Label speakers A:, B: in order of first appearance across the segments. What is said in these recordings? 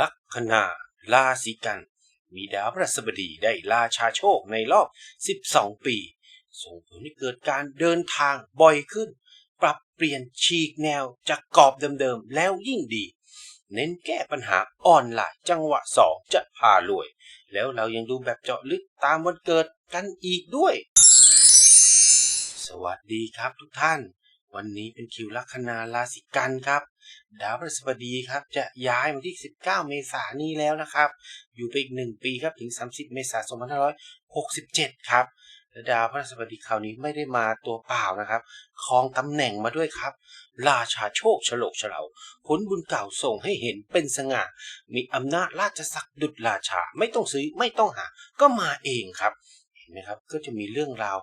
A: ลัคนาราศีกัน มีดาวพฤหัสบดีได้ราชาโชคในรอบ 12 ปี ส่งผลให้เกิดการเดินทางบ่อยขึ้น ปรับเปลี่ยนฉีกแนวจากกรอบเดิมๆ แล้วยิ่งดี เน้นแก้ปัญหาออนไลน์จังหวะสองจะพารวย แล้วเรายังดูแบบเจาะลึกตามวันเกิดกันอีกด้วย สวัสดีครับทุกท่าน วันนี้เป็นคิวลัคนาราศีกันครับ ดาวพฤหัสบดีครับจะย้ายวันที่ 19 เมษายนนี้แล้วนะครับ อยู่ไปอีกหนึ่งปีครับถึง 30 เมษายน 2567 ครับและดาวพฤหัสบดีคราวนี้ไม่ได้มาตัวเปล่านะครับครองตำแหน่งมาด้วยครับ ราชาโชคฉลกเฉลาผลบุญเก่าส่งให้เห็นเป็นสง่า มีอำนาจราชศักดิ์ดุจราชา ไม่ต้องซื้อไม่ต้องหา ก็มาเองครับเห็นไหมครับก็จะมีเรื่องราว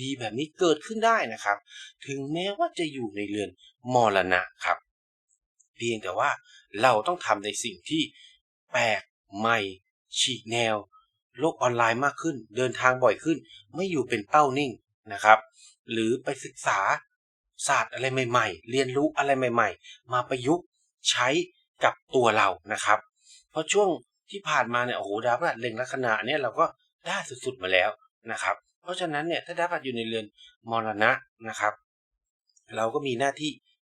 A: ดีๆ แบบนี้เกิดขึ้นได้นะครับ ถึงแม้ว่าจะอยู่ในเรือนมรณะครับ เพียงแต่ว่าเราต้องทำในสิ่งที่แปลกใหม่ ฉีกแนว โลกออนไลน์มากขึ้น เดินทางบ่อยขึ้น ไม่อยู่เป็นเป้านิ่งนะครับ หรือไปศึกษาศาสตร์อะไรใหม่ ๆ เรียนรู้อะไรใหม่ ๆ มาประยุกต์ใช้กับตัวเรานะครับ เพราะช่วงที่ผ่านมาเนี่ยโอ้โหดาวพฤหัสเล็งลัคนาเนี่ยเราก็ได้สุดๆมาแล้วนะครับ เพราะฉะนั้นเนี่ยถ้าดาวพฤหัสอยู่ในเรือนมรณะนะครับ เราก็มีหน้าที่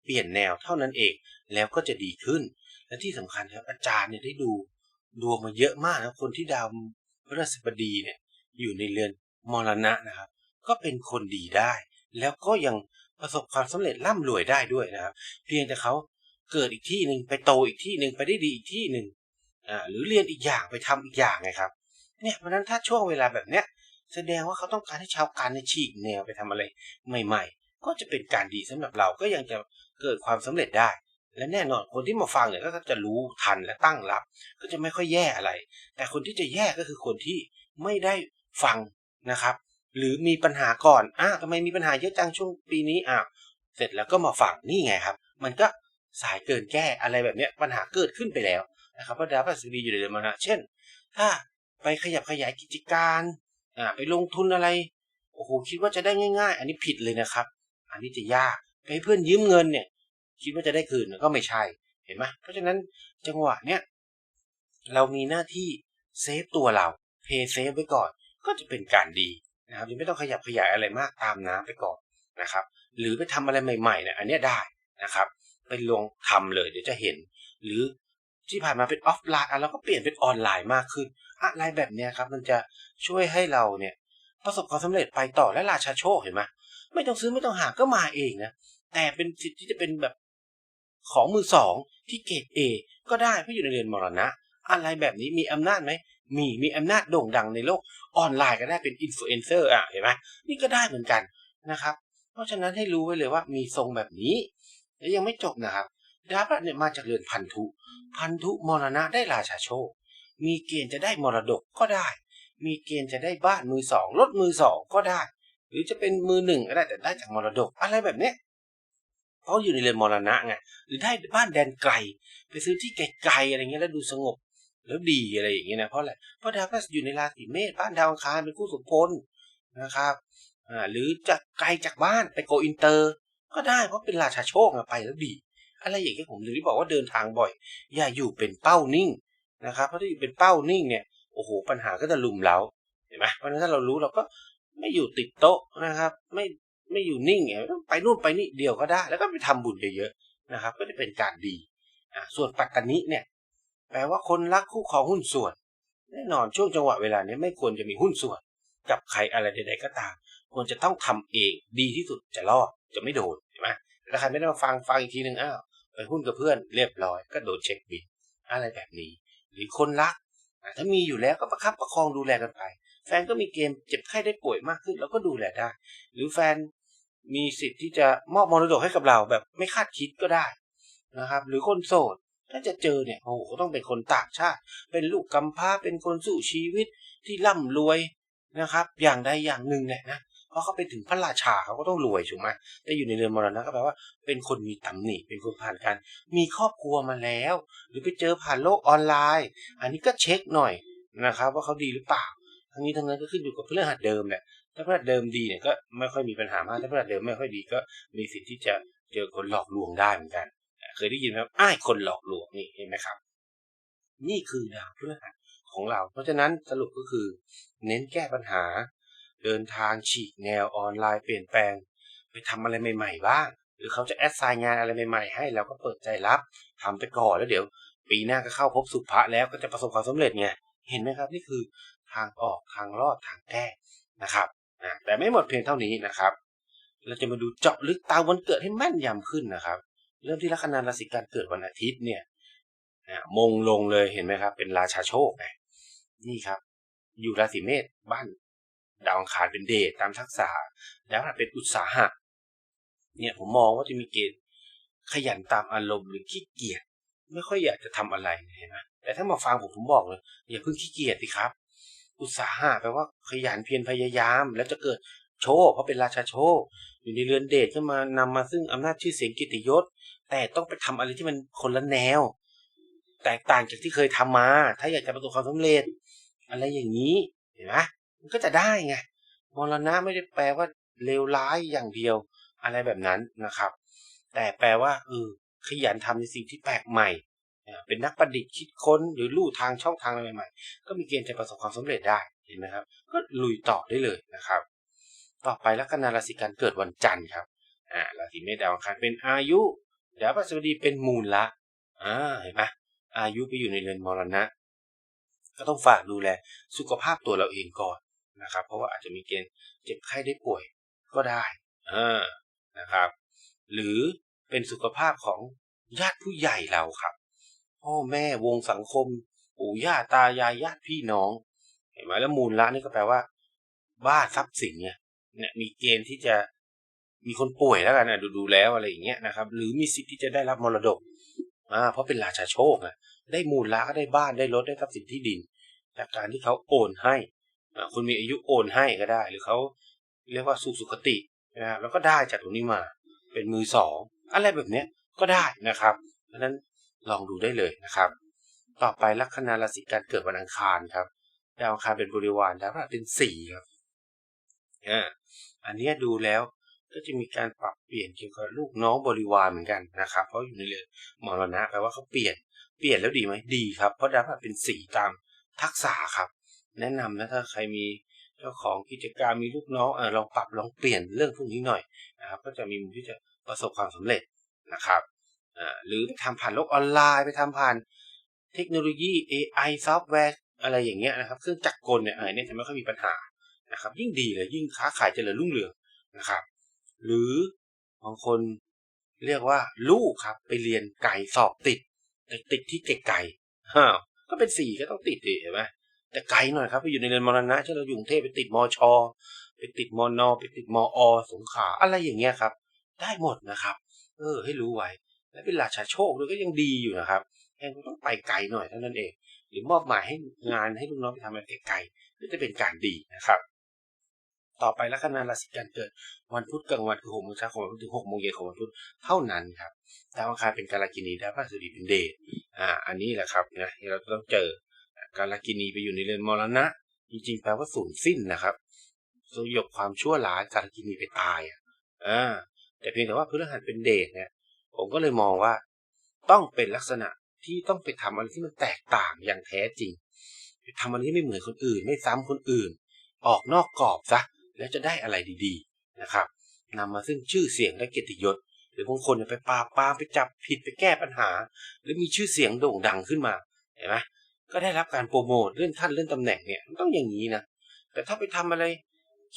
A: ปลี่ยนแนวเท่านั้นเอง แล้วก็จะดีขึ้น และที่สำคัญครับอาจารย์เนี่ยได้ดูดวงมาเยอะมากนะคนที่ดาวพฤหัสบดีเนี่ยอยู่ในเรือนมรณะนะครับ ก็เป็นคนดีได้ แล้วก็ยังประสบความสำเร็จร่ำรวยได้ด้วยนะครับ เพียงแต่เขาเกิดอีกที่หนึ่งไปโตอีกที่หนึ่งไปได้ดีอีกที่หนึ่งอ่าหรือเรียนอีกอย่างไปทำอีกอย่างไงครับ เนี่ยเพราะนั้นถ้าช่วงเวลาแบบเนี้ยแสดงว่าเขาต้องการให้ชาวการในฉีกแนวไปทำอะไรใหม่ ๆ ก็จะเป็นการดีสำหรับเราก็ยังจะ เกิดความสำเร็จได้ และแน่นอนคนที่มาฟังเนี่ยก็จะรู้ทันและตั้งรับ ก็จะไม่ค่อยแย่อะไร แต่คนที่จะแย่ก็คือคนที่ไม่ได้ฟังนะครับ หรือมีปัญหาก่อนอ้าวทำไมมีปัญหาเยอะจังช่วงปีนี้อ้าวเสร็จแล้วก็มาฟังนี่ไงครับ มันก็สายเกินแก้อะไรแบบเนี้ยปัญหาเกิดขึ้นไปแล้วนะครับเพราะดาวพฤหัสบดีอยู่ในเดือนมรณะเช่น ถ้าไปขยับขยายกิจการอ่าไปลงทุนอะไรโอ้โหคิดว่าจะได้ง่าย ๆ อันนี้ผิดเลยนะครับ อันนี้จะยาก ให้เพื่อนยืมเงินเนี่ย คิดว่าจะได้คืนก็ไม่ใช่เห็นไหมเพราะฉะนั้นจังหวะเนี้ยเรามีหน้าที่เซฟตัวเราเพย์เซฟไว้ก่อนก็จะเป็นการดีนะครับยังไม่ต้องขยับขยายอะไรมากตามน้ำไปก่อนนะครับ หรือไปทำอะไรใหม่ๆเนี่ยอันเนี้ยได้นะครับ ไปลงทำเลยเดี๋ยวจะเห็น หรือที่ผ่านมาเป็นออฟไลน์อะเราก็เปลี่ยนเป็นออนไลน์มากขึ้นอะไรแบบเนี้ยครับมันจะช่วยให้เราเนี่ยประสบความสำเร็จไปต่อและราชาโชคเห็นไหม ไม่ต้องซื้อไม่ต้องหาก็มาเองนะแต่เป็นสิทธิ์ที่จะเป็นแบบของมือสองที่เกรดเอก็ได้เพราะอยู่ในเรือนมรณะ อะไรแบบนี้มีอำนาจไหมมีมีอำนาจโด่งดังในโลกออนไลน์ก็ได้เป็นอินฟลูเอนเซอร์อะเห็นไหมนี่ก็ได้เหมือนกันนะครับ เพราะฉะนั้นให้รู้ไว้เลยว่ามีทรงแบบนี้ และยังไม่จบนะครับดาวพฤหัสเนี่ยมาจากเรือนพันธุ พันธุมรณะได้ราชาโชค มีเกณฑ์จะได้มรดกก็ได้ มีเกณฑ์จะได้บ้านมือสองรถมือสองก็ได้ หรือจะเป็นมือหนึ่งก็ได้แต่ได้จากมรดกอะไรแบบเนี้ยเพราะอยู่ในเรือนมรณะไงหรือได้บ้านแดนไกล ไปซื้อที่ไกลๆอะไรเงี้ยแล้วดูสงบ แล้วดีอะไรอย่างเงี้ยนะเพราะอะไรเพราะดาวพฤหัสอยู่ในราศีเมษบ้านดาวอังคารเป็นคู่สมพลนะครับอ่าหรือจะไกลจากบ้านไปโกอินเตอร์ ก็ได้เพราะเป็นราชาโชคไปแล้วดีอะไรอย่างเงี้ยผมถึงบอกว่าเดินทางบ่อย อย่าอยู่เป็นเป้านิ่งนะครับ เพราะถ้าอยู่เป็นเป้านิ่งเนี่ยโอ้โหปัญหาก็จะลุมเราเห็นไหมเพราะฉะนั้นถ้าเรารู้เราก็ ไม่อยู่ติดโต๊ะนะครับ ไม่ไม่อยู่นิ่งไงต้องไปนู่นไปนี่เดียวก็ได้ แล้วก็ไปทำบุญเยอะๆนะครับ ก็จะเป็นการดีอ่าส่วนปัตตานิเนี่ย แปลว่าคนรักคู่ครองหุ้นส่วน แน่นอนช่วงจังหวะเวลานี้ไม่ควรจะมีหุ้นส่วน กับใครอะไรใด ๆ ก็ตาม ควรจะต้องทำเองดีที่สุดจะรอดจะไม่โดนเห็นไหมแต่ใครไม่ได้มาฟังฟังอีกทีหนึ่งอ้าวไปหุ้นกับเพื่อนเรียบร้อยก็โดนเช็คบินอะไรแบบนี้ หรือคนรักถ้ามีอยู่แล้วก็ประคับประคองดูแลกันไป แฟนก็มีเกมเจ็บไข้ได้ป่วยมากขึ้นเราก็ดูแลได้ หรือแฟนมีสิทธิ์ที่จะมอบมรดกให้กับเราแบบไม่คาดคิดก็ได้นะครับ หรือคนโสดถ้าจะเจอเนี่ยโอ้โหต้องเป็นคนต่างชาติ เป็นลูกกำพร้าเป็นคนสู้ชีวิตที่ร่ำรวยนะครับ อย่างใดอย่างหนึ่งแหละนะเพราะเขาไปถึงพระราชาเขาก็ต้องรวยถูกไหมแต่อยู่ในเรือนมรณะก็แปลว่า เป็นคนมีตำหนิเป็นคนผ่านการมีครอบครัวมาแล้ว หรือไปเจอผ่านโลกออนไลน์ อันนี้ก็เช็คหน่อยนะครับ ว่าเขาดีหรือเปล่า ทั้งนี้ทั้งนั้นก็ขึ้นอยู่กับพฤหัสเดิมแหละถ้าพฤหัสเดิมดีเนี่ยก็ไม่ค่อยมีปัญหามากถ้าพฤหัสเดิมไม่ค่อยดีก็มีสิทธิ์ที่จะเจอคนหลอกลวงได้เหมือนกัน เคยได้ยินไหมอ้ายคนหลอกลวงนี่เห็นไหมครับ นี่คือดาวพฤหัสของเรา เพราะฉะนั้นสรุปก็คือ เน้นแก้ปัญหา เดินทางฉีกแนวออนไลน์เปลี่ยนแปลง ไปทำอะไรใหม่ ๆ บ้าง หรือเขาจะแอดไซน์งานอะไรใหม่ๆ ให้เราก็เปิดใจรับทำไปก่อนแล้วเดี๋ยว ปีหน้าก็เข้าพบสุภะแล้วก็จะประสบความสำเร็จไงเห็นไหมครับ นี่คือ ทางออกทางรอดทางแก้นะครับนะแต่ไม่หมดเพียงเท่านี้นะครับ เราจะมาดูเจาะลึกตามวันเกิดให้แม่นยำขึ้นนะครับ เริ่มที่ลัคนาราศีการเกิดวันอาทิตย์เนี่ยนะมงลงเลยเห็นไหมครับ เป็นราชาโชคไงนี่ครับ อยู่ราศีเมษบ้านดาวอังคารเป็นเดชตามทักษะดาวเป็นอุตสาหะ เนี่ยผมมองว่าจะมีเกณฑ์ขยันตามอารมณ์หรือขี้เกียจไม่ค่อยอยากจะทำอะไรเห็นไหมแต่ถ้ามาฟังผมผมบอกเลยอย่าเพิ่งขี้เกียจสิครับ อุตสาหะแปลว่าขยันเพียรพยายาม แล้วจะเกิดโชคเพราะเป็นราชาโชค อยู่ในเรือนเดชก็มานำมาซึ่งอำนาจชื่อเสียงกิติยศ แต่ต้องไปทำอะไรที่มันคนละแนว แตกต่างจากที่เคยทำมา ถ้าอยากจะประสบความสำเร็จ อะไรอย่างนี้เห็นไหมมันก็จะได้ไงมรณะไม่ได้แปลว่าเลวร้ายอย่างเดียว อะไรแบบนั้นนะครับ แต่แปลว่าเออขยันทำในสิ่งที่แปลกใหม่ เป็นนักประดิษฐ์คิดค้นหรือลู่ทางช่องทางอะไรใหม่ๆ ก็มีเกณฑ์จะประสบความสำเร็จได้เห็นไหมครับ ก็ลุยต่อได้เลยนะครับ ต่อไปลัคนาราศีกันเกิดวันจันทร์ครับอ่าราศีเมษดาวอังคารเป็นอายุดาวพฤหัสบดีเป็นมูลละอ่าเห็นไหมอายุไปอยู่ในเรือนมรณะ ก็ต้องฝากดูแลสุขภาพตัวเราเองก่อนนะครับ เพราะว่าอาจจะมีเกณฑ์เจ็บไข้ได้ป่วยก็ได้อ่านะครับ หรือเป็นสุขภาพของญาติผู้ใหญ่เราครับ พ่อแม่วงสังคมปู่ย่าตายายญาติพี่น้อง เห็นไหมแล้วมูลละนี่ก็แปลว่า บ้านทรัพย์สินเนี่ยเนี่ยมีเกณฑ์ที่จะมีคนป่วยแล้วกันนะดูดูแล้วอะไรอย่างเงี้ยนะครับ หรือมีสิทธิ์ที่จะได้รับมรดกอ่าเพราะเป็นราชาโชคนะได้มูลละก็ได้บ้านได้รถได้ทรัพย์สินที่ดิน จากการที่เขาโอนให้คุณมีอายุโอนให้ก็ได้ หรือเขาเรียกว่าสุสุขตินะครับแล้วก็ได้จากตรงนี้มาเป็นมือสองอะไรแบบเนี้ยก็ได้นะครับเพราะฉะนั้น ลองดูได้เลยนะครับ ต่อไปลัคนาราศีการเกิดวันอังคารครับดาวอังคารเป็นบริวารดาวพฤหัสเป็นสี่ครับอ่าอันนี้ดูแล้วก็จะมีการปรับเปลี่ยนเกี่ยวกับลูกน้องบริวารเหมือนกันนะครับ เพราะอยู่ในเรือนมรณะแปลว่าเขาเปลี่ยนเปลี่ยนแล้วดีไหมดีครับเพราะดาวพฤหัสเป็นสี่ตามทักษะครับ แนะนำนะถ้าใครมีเจ้าของกิจการมีลูกน้องเออลองปรับลองเปลี่ยนเรื่องพวกนี้หน่อยนะครับก็จะมีมุมที่จะประสบความสำเร็จนะครับ หรือไปทำผ่านโลกออนไลน์ ไปทำผ่านเทคโนโลยี AI ซอฟต์แวร์อะไรอย่างเงี้ยนะครับเครื่องจักรกลเนี่ยเออเนี่ยจะไม่ค่อยมีปัญหานะครับ ยิ่งดีเลยยิ่งค้าขายเจริญรุ่งเรืองนะครับ หรือบางคนเรียกว่าลูกครับ ไปเรียนไก่สอบติด แต่ติดที่ไกลๆฮ่าก็เป็นสี่ก็ต้องติดดิเห็นไหมแต่ไกลหน่อยครับไปอยู่ในเรือนมรณะเช่นเราอยู่กรุงเทพไปติดมอชอไปติดมอนอไปติดมออสงขลาอะไรอย่างเงี้ยครับ ได้หมดนะครับ เออ ให้รู้ไว้ และเป็นราชาโชคด้วยก็ยังดีอยู่นะครับแค่ต้องไปไกลหน่อยเท่านั้นเอง หรือมอบหมายให้งานให้ลูกน้องไปทำอะไรไกลๆก็จะเป็นการดีนะครับ ต่อไปลัคนาราศีกันเกิดวันพุธกลางวันคือหกโมงเช้าของวันพุธถึงหกโมงเย็นของวันพุธเท่านั้นครับดาวอังคารเป็นกาลกินีดาวพฤหัสบดีเป็นเดชอ่า อันนี้แหละครับนะที่เราต้องเจอกาลกินีไปอยู่ในเรือนมรณะ จริงๆแปลว่าสูญสิ้นนะครับสยบความชั่วร้ายกาลกินีไปตายอะอ่าแต่เพียงแต่ว่าพฤหัสเป็นเดชเนี่ย ผมก็เลยมองว่า ต้องเป็นลักษณะที่ต้องไปทำอะไรที่มันแตกต่างอย่างแท้จริงไปทำอะไรที่ไม่เหมือนคนอื่น ไม่ซ้ำคนอื่น ออกนอกกรอบซะแล้วจะได้อะไรดีๆนะครับนำมาซึ่งชื่อเสียงและเกียรติยศ หรือบางคนไปปราบปรามไปจับผิดไปแก้ปัญหา หรือมีชื่อเสียงโด่งดังขึ้นมาเห็นไหมก็ได้รับการโปรโมทเลื่อนขั้นเลื่อนตำแหน่งเนี่ยมันต้องอย่างนี้นะแต่ถ้าไปทำอะไร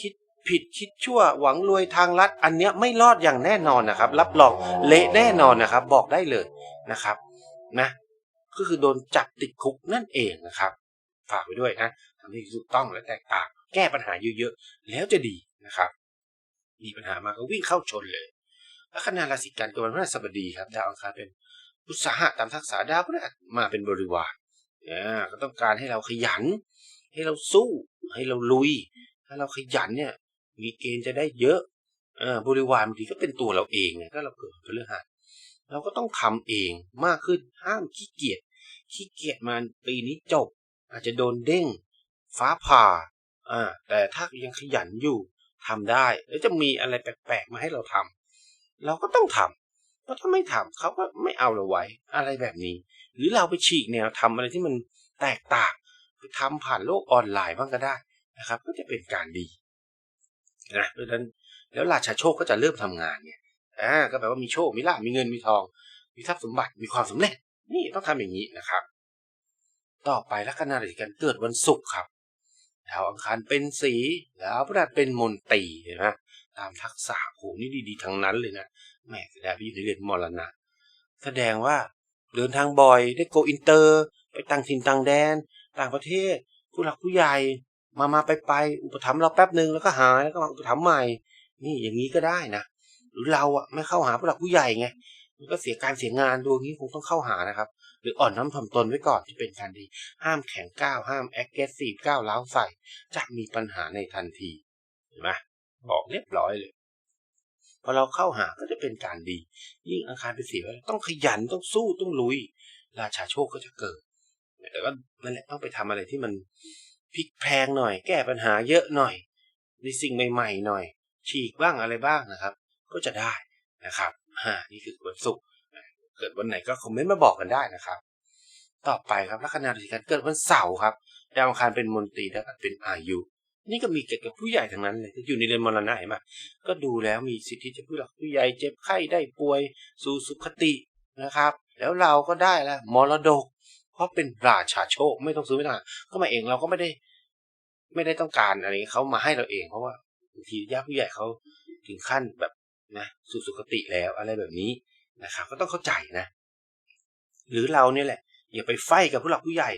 A: คิด ผิดคิดชั่วหวังรวยทางลัด อันเนี้ยไม่รอดอย่างแน่นอนนะครับ รับรองเละแน่นอนนะครับ บอกได้เลยนะครับนะก็คือโดนจับติดคุกนั่นเองนะครับ ฝากไว้ด้วยนะทำให้ถูกต้องและแตกต่าง แก้ปัญหาเยอะๆแล้วจะดีนะครับ มีปัญหามาก็วิ่งเข้าชนเลยลัคนาราศีกันเกิดวันพฤหัสบดีครับดาวอังคารเป็นอุตสาหะตามทักษะดาวพฤหัสมาเป็นบริวารอ่าก็ต้องการให้เราขยัน ให้เราสู้ให้เราลุย ถ้าเราขยันเนี่ย มีเกณฑ์จะได้เยอะอ่าบริวารบางทีก็เป็นตัวเราเองไงถ้าเราเกิดเรื่องหัสเราก็ต้องทำเองมากขึ้นห้ามขี้เกียจขี้เกียจมาปีนี้จบ อาจจะโดนเด้ง ฟ้าผ่าอ่าแต่ถ้ายังขยันอยู่ทำได้ แล้วจะมีอะไรแปลกๆมาให้เราทำเราก็ต้องทำเพราะถ้าไม่ทำเขาก็ไม่เอาเราไว้อะไรแบบนี้ หรือเราไปฉีกแนวทำอะไรที่มันแตกต่างไปทำผ่านโลกออนไลน์บ้างก็ได้นะครับ ก็จะเป็นการดี นะเพราะฉะนั้นแล้วราชาโชคก็จะเริ่มทำงานเนี่ยอ่าก็แปลว่ามีโชค มีลาภมีเงินมีทอง มีทรัพย์สมบัติมีความสำเร็จ นี่ต้องทำอย่างนี้นะครับ ต่อไปลัคนาราศีกันเกิดวันศุกร์ครับดาวอังคารเป็นสีดาวพฤหัสเป็นมนตรีเห็นไหมตามทักษะโหนี่ดีๆทั้งนั้นเลยนะแหม่แสดงว่าอยู่ในเรือนมรณะแสดงว่าเดินทางบ่อยได้โกอินเตอร์ ไปต่างถิ่นต่างแดน ต่างประเทศผู้หลักผู้ใหญ่ มามาไปไปอุปถัมภ์เราแป๊บหนึ่งแล้วก็หายแล้วก็มาอุปถัมภ์ใหม่ นี่อย่างนี้ก็ได้นะหรือเราอะไม่เข้าหาผู้หลักผู้ใหญ่ไงมันก็เสียการเสียงานดูงนี้คงต้องเข้าหานะครับ หรืออ่อนน้ำถ่อมตนไว้ก่อนที่เป็นการดี ห้ามแข็งก้าวห้ามแอคเกสซีฟก้าวล้าวใส่ จะมีปัญหาในทันทีเห็นไหมบอกเรียบร้อยเลยพอเราเข้าหาก็จะเป็นการดี ยิ่งอังคารเป็นสีไว้ต้องขยันต้องสู้ต้องลุย ราชาโชคก็จะเกิดแต่ก็นั่นแหละต้องไปทำอะไรที่มัน พลิกแพงหน่อย แก้ปัญหาเยอะหน่อยในสิ่งใหม่ๆหน่อย ฉีกบ้างอะไรบ้างนะครับ ก็จะได้นะครับฮ่านี่คือวันศุกร์เกิดวันไหนก็คอมเมนต์มาบอกกันได้นะครับ ต่อไปครับลัคนาราศีกันเกิดวันเสาร์ครับดาวอังคารเป็นมนตรีแล้วก็เป็นอายุ นี่ก็มีเกี่ยวกับผู้ใหญ่ทั้งนั้นเลยอยู่ในเรือนมรณะเห็นไหมก็ดูแล้วมีสิทธิจะผู้หลักผู้ใหญ่เจ็บไข้ได้ป่วย สู่สุขตินะครับ แล้วเราก็ได้ล้วมรดก ราะเป็นราชาโชคไม่ต้องซื้อไม่ต้องหาก็มาเองเราก็ไม่ได้ ไม่ได้ต้องการอะไรเขามาให้เราเอง เพราะว่าบางทีญาติผู้ใหญ่เขาถึงขั้นแบบนะสู่สุขติแล้วอะไรแบบนี้นะครับ ก็ต้องเข้าใจนะ หรือเราเนี่ยแหละ อย่าไปไฟกับผู้หลักผู้ใหญ่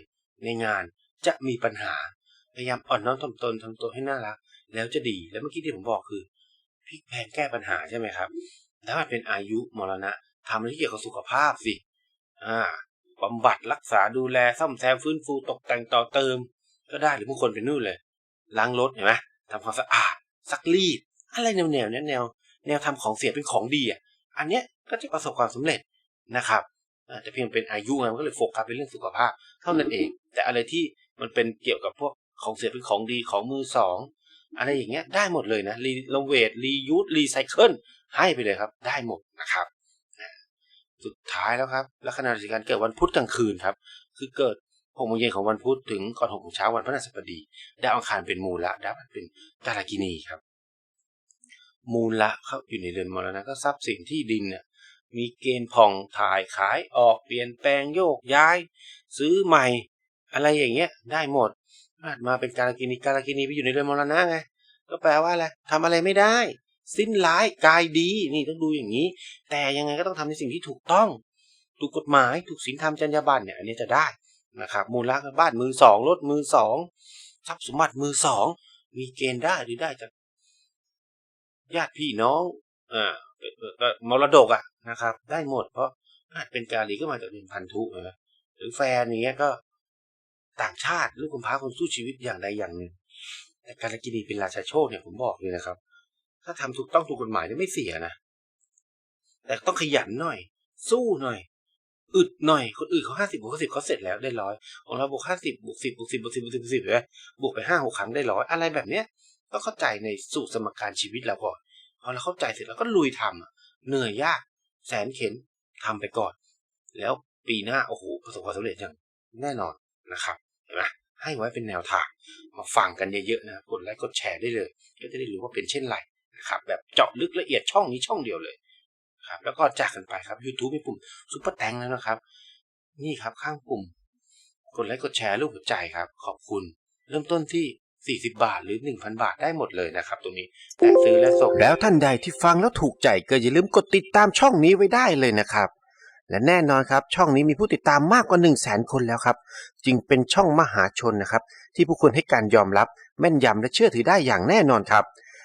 A: ในงานจะมีปัญหาพยายามอ่อนน้อมถ่อมตนทำตัวให้น่ารัก แล้วจะดีแล้วเมื่อกี้ที่ผมบอกคือพลิกแพงแก้ปัญหาใช่ไหมครับ ถ้ามันเป็นอายุมรณะทำอะไรที่เกี่ยวกับสุขภาพสิ อ่า บำบัดรักษาดูแลซ่อมแซมฟื้นฟูตกแต่งต่อเติม ก็ได้หรือบางคนเป็นนู่นเลย ล้างรถเห็นไหมทำความสะอาดซักรีด อะไรแนวแนวๆเนี้ยแนวแนวทำของเสียเป็นของดีอะอันเนี้ยก็จะประสบความสำเร็จนะครับอาจจะเพียงเป็นอายุไงมันก็เลยโฟกัสเป็นเรื่องสุขภาพ เท่านั้นเอง แต่อะไรที่มันเป็นเกี่ยวกับพวกของเสียเป็นของดีของมือสองอะไรอย่างเงี้ยได้หมดเลยนะรีโนเวทรียูสรีไซเคิลให้ไปเลยครับ ได้หมดนะครับ สุดท้ายแล้วครับลัคนาราศีกันเกิดวันพุธกลางคืนครับคือเกิดหกโมงเย็นของวันพุธถึงก่อนหกโมงเช้าวันพฤหัสบดีดาวอังคารเป็นมูละดาวเป็นกาลกินีครับ มูลละเขาอยู่ในเรือนมรณะก็ทรัพย์สินที่ดินเนี่ยมีเกณฑ์ผ่องถ่ายขายออกเปลี่ยนแปลงโยกย้าย ซื้อใหม่ อะไรอย่างเงี้ย ได้หมดอาจมาเป็นการกินีการกินีไปอยู่ในเรือนมรณะไงก็แปลว่าอะไรทำอะไรไม่ได้ สิ้นร้ายกายดีนี่ต้องดูอย่างนี้ แต่ยังไงก็ต้องทำในสิ่งที่ถูกต้อง ถูกกฎหมายถูกศีลธรรมจรรยาบรรณเนี่ยอันนี้จะได้นะครับมูลค่าบ้านมือสองรถมือสองทรัพย์สมบัติมือสองมีเกณฑ์ได้หรือได้จากญาติพี่น้องอ่าเออมรดกอะนะครับ ได้หมด เพราะอาจเป็นการีก็มาจากเป็นพันธุนะหรือแฟนอย่างเงี้ยก็ต่างชาติลูกคุณพ้าคนสู้ชีวิตอย่างใดอย่างหนึ่งแต่การกินีเป็นราชาโชคเนี่ยผมบอกเลยนะครับ ถ้าทำถูกต้องถูกกฎหมายเนี่ยไม่เสียนะ แต่ต้องขยันหน่อย สู้หน่อย อึดหน่อย คนอื่นเขาห้าสิบบวกสิบเขาเสร็จแล้วได้ร้อยของเราบวกห้าสิบบวกสิบบวกสิบบวกสิบบวกสิบบวกสิบเลยบวกไปห้าหกครั้งได้ร้อยอะไรแบบเนี้ยก็เข้าใจในสูตรสมการชีวิตเราก่อนพอเราเข้าใจเสร็จแล้วก็ลุยทำอะเหนื่อยยาก แสนเข็นทำไปก่อน แล้วปีหน้าโอ้โหประสบความสำเร็จอย่างแน่นอนนะครับเห็นไหมให้ไว้เป็นแนวทางมาฟังกันเยอะๆนะกดไลค์กดแชร์ได้เลย ก็จะได้รู้ว่าเป็นเช่นไร ครับ แบบเจาะลึกละเอียดช่องนี้ช่องเดียวเลยครับ แล้วก็จากกันไปครับ YouTube มีปุ่มซุปเปอร์แตงแล้วนะครับ นี่ครับข้างปุ่ม กดไลค์กดแชร์รูปหัวใจครับ ขอบคุณ เริ่มต้นที่ 40 บาทหรือ 1,000 บาทได้หมดเลยนะครับ ตรงนี้แต่ซื้อและส่งแล้วท่านใดที่ฟังแล้วถูกใจก็อย่าลืมกดติดตามช่องนี้ไว้ได้เลยนะครับและแน่นอนครับ ช่องนี้มีผู้ติดตามมากกว่า 1 0 0 0 0แสนคนแล้วครับ จึงเป็นช่องมหาชนนะครับ ที่ผู้คนให้การยอมรับ แม่นยำและเชื่อถือได้อย่างแน่นอนครับ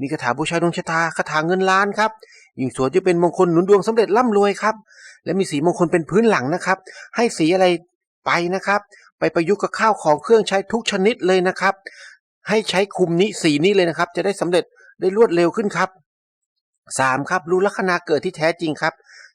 A: มีคาถาบูชาดวงชะตาคาถาเงินล้านครับยิ่งสวยจะเป็นมงคลหนุนดวงสำเร็จร่ำรวยครับ และมีสีมงคลเป็นพื้นหลังนะครับ ให้สีอะไรไปนะครับ ไปประยุกต์กับข้าวของเครื่องใช้ทุกชนิดเลยนะครับ ให้ใช้คุมนี้สีนี้เลยนะครับ จะได้สำเร็จได้รวดเร็วขึ้นครับสามครับรู้ลัคนาเกิดที่แท้จริงครับ